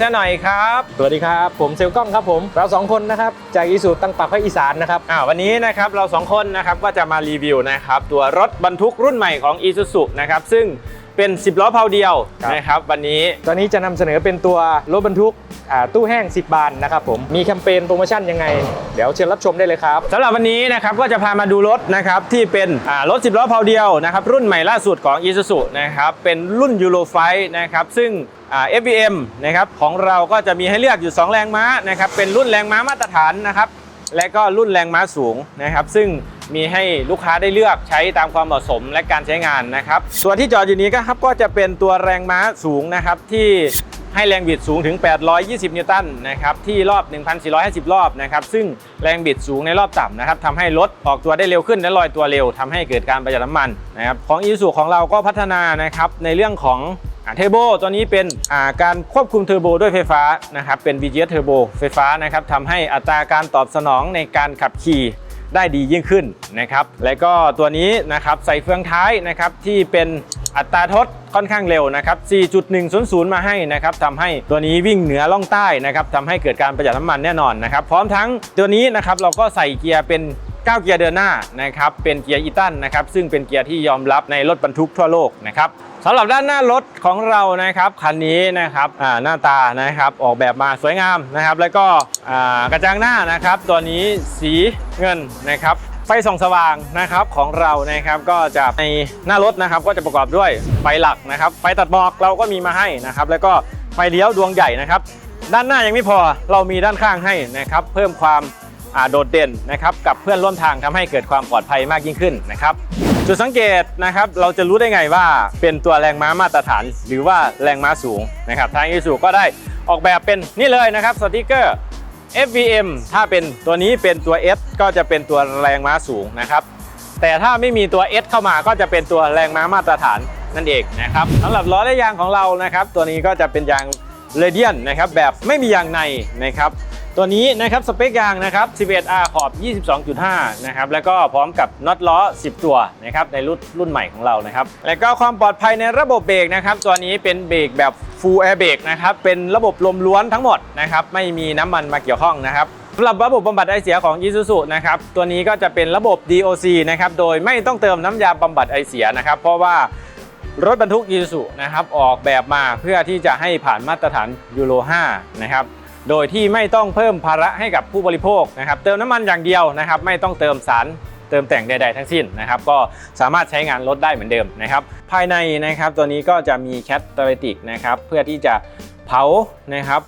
ครับผมแซ่หน่อยครับ สวัสดีครับ ผมเซลลกล้องครับผม เราสองคนนะครับ จากอีสุตั้งปากภาคอีสานนะครับอ่าวันนี้นะครับเราสองคนนะครับก็จะมารีวิวนะครับตัวรถบรรทุกรุ่นใหม่ของ Isuzu นะครับซึ่ง เป็น 10 ล้อเพาเดียวครับ นะครับ วันนี้ตอนนี้จะนำเสนอเป็นตัวรถบรรทุกอ่าตู้แห้ง 10 บานนะครับผมมีแคมเปญโปรโมชั่นยังไง เดี๋ยวเชิญรับชมได้เลยครับ สำหรับวันนี้นะครับก็จะพามาดูรถนะครับที่เป็นอ่ารถ 10 ล้อเพาเดียวนะครับรุ่นใหม่ล่าสุดของ Isuzu นะครับเป็นรุ่น Euro 5นะครับซึ่งอ่า FBM นะครับของเราก็จะมีให้เลือกอยู่ 2 แรงม้านะครับเป็นรุ่นแรงม้ามาตรฐานนะครับและก็รุ่นแรงม้าสูงนะครับซึ่ง มีให้ลูกค้าได้เลือกใช้ตามความเหมาะสมและการใช้งานนะครับ ส่วนที่จอดอยู่นี้ก็ครับก็จะเป็นตัวแรงม้าสูงนะครับที่ให้แรงบิดสูงถึง 820 นิวตันนะครับที่รอบ 1,450 รอบนะครับซึ่งแรงบิดสูงในรอบต่ำนะครับทำให้รถออกตัวได้เร็วขึ้นและลอยตัวเร็วทำให้เกิดการประหยัดน้ำมันนะครับของ i s u ของเราก็พัฒนานะครับในเรื่องของเทอร์โบตัวนี้เป็นาการควบคุมเทอร์โบด้วยไฟฟ้านะครับเป็น VGS เทอร์โบไฟฟ้านะครับทำให้อัตราการตอบสนองในการขับขี่ ได้ดียิ่งขึ้นนะครับ และก็ตัวนี้นะครับใส่เฟืองท้ายนะครับที่เป็นอัตราทดค่อนข้างเร็วนะครับ 4.100 มาให้นะครับทำให้ตัวนี้วิ่งเหนือล่องใต้นะครับทำให้เกิดการประหยัดน้ำมันแน่นอนนะครับ พร้อมทั้งตัวนี้นะครับเราก็ใส่เกียร์เป็น9เกียร์เดินหน้านะครับเป็นเกียร์อีตันนะครับซึ่งเป็นเกียร์ที่ยอมรับในรถบรรทุกทั่วโลกนะครับ สำหรับด้านหน้ารถของเรานะครับคันนี้นะครับหน้าตานะครับออกแบบมาสวยงามนะครับ แล้วก็กระจังหน้านะครับ ตัวนี้สีเงินนะครับไฟส่องสว่างนะครับของเรานะครับก็จะในหน้ารถนะครับ ก็จะประกอบด้วยไฟหลักนะครับ ไฟตัดหมอกเราก็มีมาให้นะครับ แล้วก็ไฟเลี้ยวดวงใหญ่นะครับ ด้านหน้ายังไม่พอเรามีด้านข้างให้นะครับ เพิ่มความ โดดเด่นนะครับกับเพื่อนร่วมทางทำให้เกิดความปลอดภัยมากยิ่งขึ้นนะครับจุดสังเกตนะครับเราจะรู้ได้ไงว่าเป็นตัวแรงม้ามาตรฐาน หรือว่าแรงม้าสูงนะครับทางยูสุก็ได้ออกแบบเป็นนี่เลยนะครับสติกเกอร์ FVM ถ้าเป็นตัวนี้เป็นตัว S ก็จะเป็นตัวแรงม้าสูงนะครับแต่ถ้าไม่มีตัว S เข้ามาก็จะเป็นตัวแรงม้ามาตรฐานนั่นเองนะครับสำหรับล้อและยางของเรานะครับ ตัวนี้ก็จะเป็นยางเรเดียนนะครับแบบไม่มียางในนะครับ ตัวนี้นะครับสเปคยางนะครับ 11R ขอบ 22.5 นะครับ แล้วก็พร้อมกับน็อตล้อ 10 ตัวนะครับในรุ่นรุ่นใหม่ของเรานะครับ แล้วก็ความปลอดภัยในระบบเบรกนะครับ ตัวนี้เป็นเบรกแบบ Full Air Brake นะครับ เป็นระบบลมล้วนทั้งหมดนะครับ ไม่มีน้ำมันมาเกี่ยวข้องนะครับสำหรับระบบบำบัดไอเสียของ Isuzu นะครับ ตัวนี้ก็จะเป็นระบบ DOC นะครับ โดยไม่ต้องเติมน้ำยาบำบัดไอเสียนะครับ เพราะว่ารถบรรทุก Isuzu นะครับออกแบบมาเพื่อที่จะให้ผ่านมาตรฐานยูโร 5 นะครับ โดยที่ไม่ต้องเพิ่มภาระให้กับผู้บริโภคนะครับ เติมน้ำมันอย่างเดียวนะครับ ไม่ต้องเติมสารเติมแต่งใด ๆ ทั้งสิ้นนะครับ ก็สามารถใช้งานรถได้เหมือนเดิมนะครับ ภายในนะครับตัวนี้ก็จะมีแคตตาลิติกนะครับ เพื่อที่จะเผานะครับ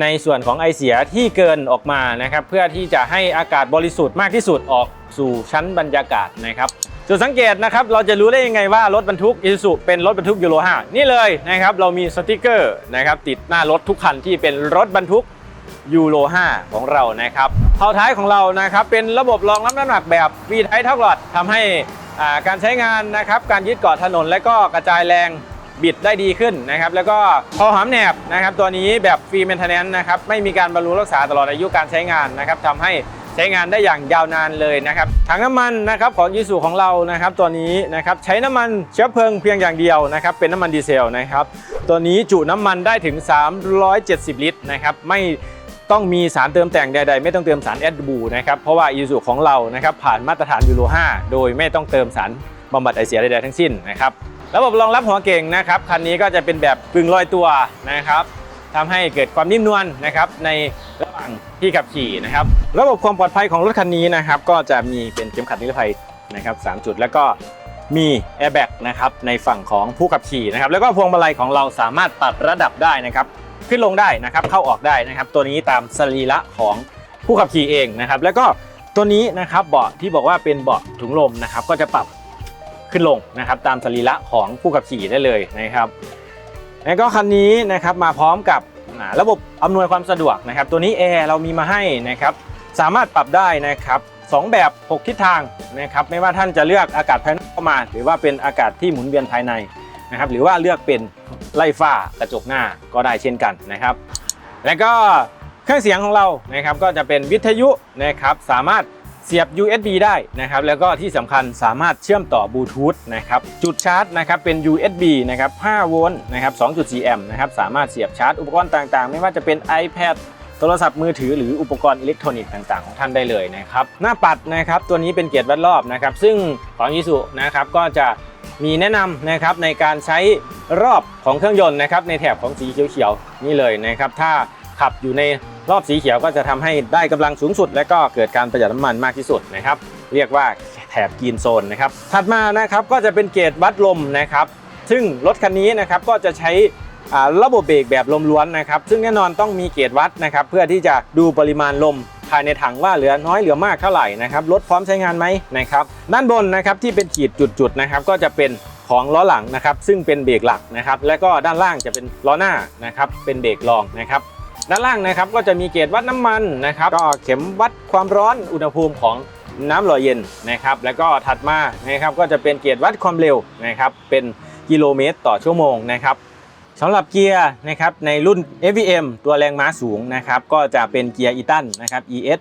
ในส่วนของไอเสียที่เกินออกมานะครับ เพื่อที่จะให้อากาศบริสุทธิ์มากที่สุดออก สู่ชั้นบรรยากาศนะครับจุดสังเกตนะครับเราจะรู้ได้ยังไงว่ารถบรรทุก Isuzu เป็นรถบรรทุกยูโร5นี่เลยนะครับเรามีสติกเกอร์นะครับติดหน้ารถทุกคันที่เป็นรถบรรทุกยูโร5ของเรานะครับเท้าท้ายของเรานะครับเป็นระบบรองรับน้ำหนักแบบวีไทท็อกหลอดทำให้การใช้งานนะครับการยึดเกาะถนนและก็กระจายแรงบิดได้ดีขึ้นนะครับแล้วก็พอหามแหนบนะครับตัวนี้แบบฟรีเมนเทนแนนนะครับไม่มีการบำรุงรักษาตลอดอายุการใช้งานนะครับทำให้ ใช้งานได้อย่างยาวนานเลยนะครับถังน้ำมันนะครับของยีสูของเรานะครับตัวนี้นะครับใช้น้ำมันเชื้อเพลิงเพียงอย่างเดียวนะครับเป็นน้ำมันดีเซลนะครับตัวนี้จุน้ำมันได้ถึง 370 ลิตรนะครับไม่ต้องมีสารเติมแต่งใดๆ ไม่ต้องเติมสารแอดบูนะครับเพราะว่ายีสูของเรานะครับผ่านมาตรฐานยูโร 5 โดยไม่ต้องเติมสารบำบัดไอเสียใดๆทั้งสิ้นนะครับระบบรองรับหัวเก่งนะครับคันนี้ก็จะเป็นแบบกึ่งลอยตัวนะครับ ทำให้เกิดความนิ่มนวลนะครับในระหว่างที่ขับขี่นะครับ ระบบความปลอดภัยของรถคันนี้นะครับ ก็จะมีเป็นเข็มขัดนิรภัยนะครับสามจุดแล้วก็มีแอร์แบ็กนะครับในฝั่งของผู้ขับขี่นะครับ แล้วก็พวงมาลัยของเราสามารถปรับระดับได้นะครับ ขึ้นลงได้นะครับ เข้าออกได้นะครับ ตัวนี้ตามสรีระของผู้ขับขี่เองนะครับ แล้วก็ตัวนี้นะครับเบาะที่บอกว่าเป็นเบาะถุงลมนะครับ ก็จะปรับขึ้นลงนะครับ ตามสรีระของผู้ขับขี่ได้เลยนะครับ แล้วก็คันนี้นะครับมาพร้อมกับระบบอำนวยความสะดวกนะครับ ตัวนี้แอร์เรามีมาให้นะครับ สามารถปรับได้นะครับสองแบบ 6 ทิศทางนะครับ ไม่ว่าท่านจะเลือกอากาศภายนอกเข้ามา หรือว่าเป็นอากาศที่หมุนเวียนภายในนะครับ หรือว่าเลือกเป็นไล่ฟ้ากระจกหน้าก็ได้เช่นกันนะครับ แล้วก็เครื่องเสียงของเรานะครับก็จะเป็นวิทยุนะครับ สามารถ เสียบ USB ได้นะครับแล้วก็ที่สำคัญสามารถเชื่อมต่อบลูทูธนะครับจุดชาร์จนะครับเป็น USB นะครับ5โวลต์นะครับ2.4แอมป์นะครับสามารถเสียบชาร์จอุปกรณ์ต่างๆ ไม่ว่าจะเป็น iPad โทรศัพท์มือถือหรืออุปกรณ์อิเล็กทรอนิกส์ต่างๆ ของท่านได้เลยนะครับหน้าปัดนะครับตัวนี้เป็นเกียร์วัดรอบนะครับซึ่งของยิสุนะครับก็จะมีแนะนำนะครับในการใช้รอบของเครื่องยนต์นะครับในแถบของสีเขียวๆนี่เลยนะครับถ้าขับอยู่ใน รอบสีเขียวก็จะทำให้ได้กำลังสูงสุด และก็เกิดการประหยัดน้ำมันมากที่สุดนะครับ เรียกว่าแถบกรีนโซนนะครับ ถัดมานะครับก็จะเป็นเกจวัดลมนะครับ ซึ่งรถคันนี้นะครับก็จะใช้ระบบเบรกแบบลมล้วนนะครับ ซึ่งแน่นอนต้องมีเกจวัดนะครับ เพื่อที่จะดูปริมาณลมภายในถังว่าเหลือน้อยเหลือมากเท่าไหร่นะครับรถพร้อมใช้งานไหมนะครับ ด้านบนนะครับที่เป็นขีดจุดๆนะครับ ก็จะเป็นของล้อหลังนะครับ ซึ่งเป็นเบรกหลักนะครับ และก็ด้านล่างจะเป็นล้อหน้านะครับ เป็นเบรกรองนะครับ ด้านล่างนะครับก็จะมีเกจวัดน้ำมันนะครับ ก็เข็มวัดความร้อนอุณหภูมิของน้ำหล่อเย็นนะครับ แล้วก็ถัดมานะครับก็จะเป็นเกจวัดความเร็วนะครับเป็นกิโลเมตรต่อชั่วโมงนะครับสำหรับเกียร์นะครับในรุ่น FVM ตัวแรงม้าสูงนะครับก็จะเป็นเกียร์อีตันนะครับ ES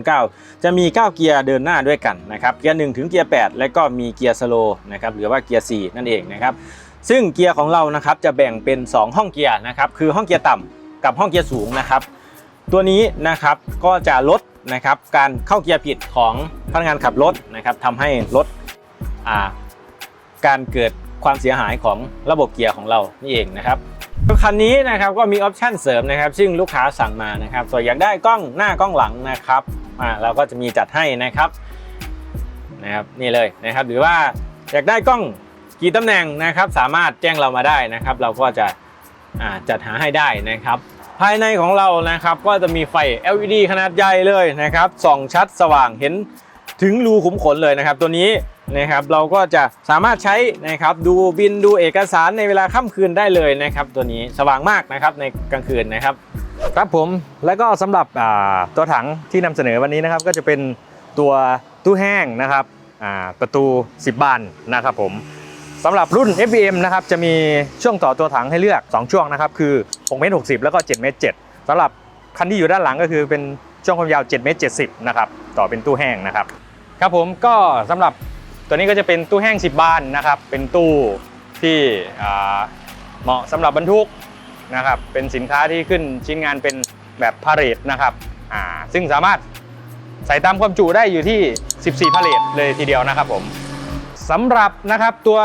11109 จะมี 9 เกียร์เดินหน้าด้วยกันนะครับเกียร์1ถึงเกียร์8และก็มีเกียร์สโลนะครับหรือว่าเกียร์4นั่นเองนะครับซึ่งเกียร์ของเรานะครับจะแบ่งเป็น 2 ห้องเกียร์นะครับคือห้องเกียร์ต่ำ กับห้องเกียร์สูงนะครับ ตัวนี้นะครับก็จะลดนะครับการเข้าเกียร์ผิดของพนักงานขับรถนะครับทำให้ลดาการเกิดความเสียหายของระบบเกียร์ของเรานี่เองนะครับคันนี้นะครับก็มีออปชั่นเสริมนะครับ ซึ่งลูกค้าสั่งมานะครับส่วนอยากได้กล้องหน้ากล้องหลังนะครับเราก็จะมีจัดให้นะครับนะครับนี่เลยนะครับ หรือว่าอยากได้กล้องกี่ตำแหน่งนะครับ สามารถแจ้งเรามาได้นะครับ เราก็จะจัดหาให้ได้นะครับ ภายในของเรานะครับก็จะมีไฟ LED ขนาดใหญ่เลยนะครับส่องชัดสว่างเห็นถึงรูขุมขนเลยนะครับ ตัวนี้นะครับเราก็จะสามารถใช้นะครับดูบินดูเอกสารในเวลาค่ำคืนได้เลยนะครับ ตัวนี้สว่างมากนะครับในกลางคืนนะครับ ครับผมแล้วก็สำหรับตัวถังที่นำเสนอวันนี้นะครับ ก็จะเป็นตัวตู้แห้งนะครับประตู 10 บานนะครับผม สำหรับรุ่น FBM นะครับจะมีช่วงต่อตัวถังให้เลือก 2 ช่วงนะครับคือ6เมตร60 แล้วก็7เมตร7สำหรับคันที่อยู่ด้านหลังก็คือเป็นช่วงความยาว7เมตร70นะครับต่อเป็นตู้แห้งนะครับครับผมก็สำหรับตัวนี้ก็จะเป็นตู้แห้ง 10 บานนะครับเป็นตู้ที่เหมาะสำหรับบรรทุกนะครับเป็นสินค้าที่ขึ้นชิ้นงานเป็นแบบพาเลทนะครับอ่าซึ่งสามารถใส่ตามความจุได้อยู่ที่ 14พาเลทเลยทีเดียวนะครับผม สำหรับนะครับตัว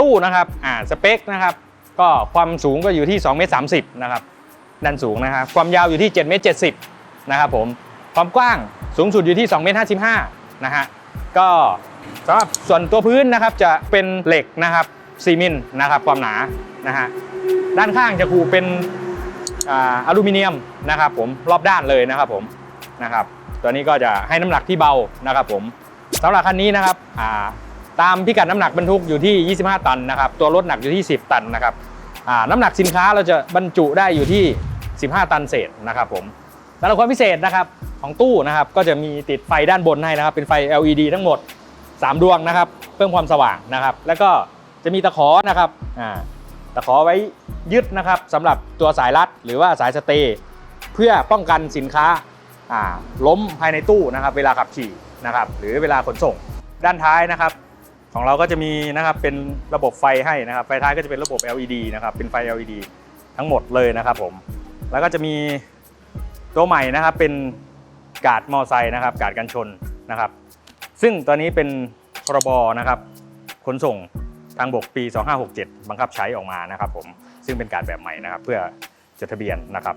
ตู้นะครับอ่าสเปคนะครับก็ความสูงก็อยู่ที่2เมตร30นะครับด้านสูงนะครับความยาวอยู่ที่7เมตร70นะครับผมความกว้างสูงสุดอยู่ที่2เมตร55นะฮะก็สำหรับส่วนตัวพื้นนะครับจะเป็นเหล็กนะครับซีมิลนะครับความหนานะฮะด้านข้างจะคูเป็นอ่าอลูมิเนียมนะครับผมรอบด้านเลยนะครับผมนะครับตัวนี้ก็จะให้น้ำหนักที่เบานะครับผมสำหรับคันนี้นะครับอ่า ตามพิกัดน้ำหนักบรรทุกอยู่ที่ 25 ตันนะครับตัวรถหนักอยู่ที่ 10 ตันนะครับน้ำหนักสินค้าเราจะบรรจุได้อยู่ที่ 15 ตันเศษนะครับผมสำหรับความพิเศษนะครับของตู้นะครับก็จะมีติดไฟด้านบนให้นะครับเป็นไฟ LED ทั้งหมด 3 ดวงนะครับเพิ่มความสว่างนะครับ แล้วก็จะมีตะขอนะครับตะขอไว้ยึดนะครับสำหรับตัวสายรัดหรือว่าสายสเตย์เพื่อป้องกันสินค้าล้มภายในตู้นะครับ เวลาขับขี่นะครับ หรือเวลาขนส่งด้านท้ายนะครับ ของเราก็จะมีนะครับเป็นระบบไฟให้นะครับ ไฟท้ายก็จะเป็นระบบ LED นะครับ เป็นไฟ LED ทั้งหมดเลยนะครับผม แล้วก็จะมีตัวใหม่นะครับเป็นกาดมอไซค์นะครับ กาดกันชนนะครับ ซึ่งตอนนี้เป็นพรบนะครับขนส่งทางบกปี 2567 บังคับใช้ออกมานะครับผม ซึ่งเป็นการแบบใหม่นะครับ เพื่อจดทะเบียนนะครับ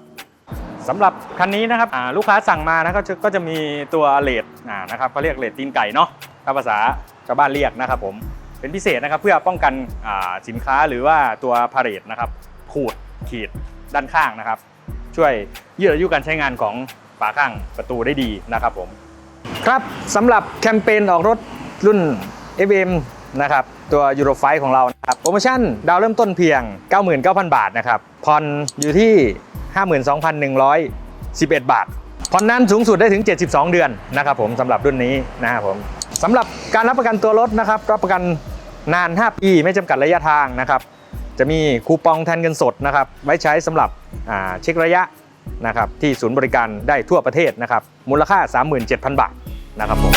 สำหรับคันนี้นะครับลูกค้าสั่งมานะครับก็จะมีตัวเลดนะครับเขาเรียกเลดตีนไก่เนาะถ้าภาษา ชาวบ้านเรียกนะครับผมเป็นพิเศษนะครับเพื่อป้องกันสินค้าหรือว่าตัวพาเรดนะครับขูดขีดด้านข้างนะครับ ช่วยยืดอายุการใช้งานของฝาข้างประตูได้ดีนะครับผมครับสำหรับแคมเปญออกรถรุ่น FM นะครับตัวยูโรไฟของเรานะครับโปรโมชั่นดาวเริ่มต้นเพียง 99,000 บาทนะครับผ่อนอยู่ที่ 52,111 บาทผ่อนนานสูงสุดได้ถึง 72 เดือนนะครับผมสำหรับรุ่นนี้นะครับผม สำหรับการรับประกันตัวรถนะครับรับประกันนาน 5 ปีไม่จำกัดระยะทางนะครับ จะมีคูปองแทนเงินสดนะครับ ไว้ใช้สำหรับเช็คระยะนะครับที่ศูนย์บริการได้ทั่วประเทศนะครับ มูลค่า 37,000 บาทนะครับผม